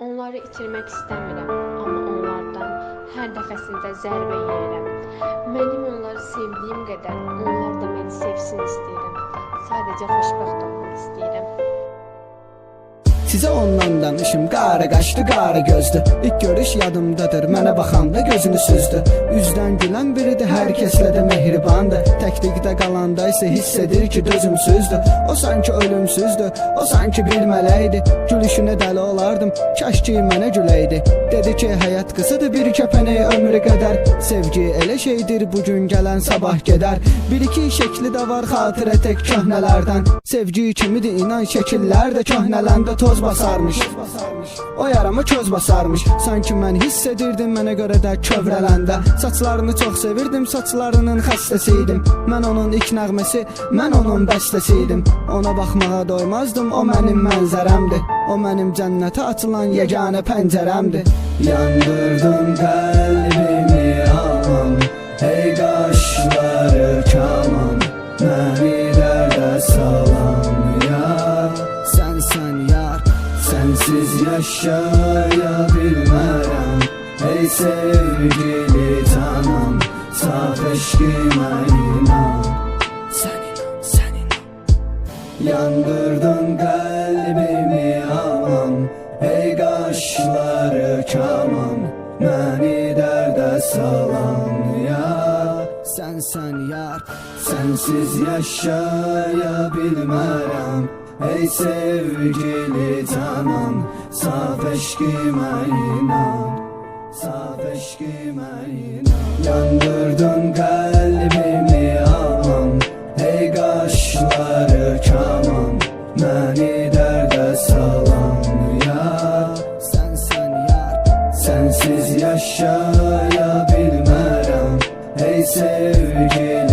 Onları itirmək istəmirəm, amma onlardan hər dəfəsində zərbə yeyirəm. Mənim onları sevdiyim qədər onlar da məni sevsin istəyirəm. Sadəcə xoşbəxt olmaq istəyirəm. Sizə ondan danışım Qarı qaşdı, qarı gözdü İlk görüş yadımdadır Mənə baxanda gözünü süzdü. Üzdən gülən biridir Hər kəslə də mehribandır Təklikdə qalanda isə hiss edir ki dözümsüzdür O sanki ölümsüzdür O sanki bir mələkdir Gülüşünə dəli olardım Kaş ki mənə güləydi Dedi ki həyat qısadır bir kəpənək ömrü qədər Sevgi elə şeydir bugün gələn sabah gedər Bir iki şəkli də var xatirə tək köhnələrdən Sevgi kimidir inan şəkillər də köhnələndə toz basarmış. O yarama köz basarmış. Sanki mən hiss edirdim mənə görə də kövrələndə Saçlarını çox sevirdim saçlarının xəstəsiydim Mən onun ilk nəğməsi mən onun bəstəsiydim Ona baxmağa doymazdım o mənim mənzərəmdir O mənim cənnətə açılan yeganə pəncərəmdir Yandırdın qəlbimi Sensiz yaşaya bilmərəm Ey sevgili tanım Saf eşkimə inan. Sən inan, sən inan. Yandırdın qəlbimi aman Ey qaşları kaman Məni dərdə salan ya. Sənsən yar. Sensiz yaşaya bilmərəm Ey sevgili tanım Saf eşkimə inan Saf eşkimə inan. Yandırdın qəlbimi aman Ey qaşları kaman. Məni dərdə salan ya Sənsən yar. Sensiz yaşaya bilmərəm Ey sevgili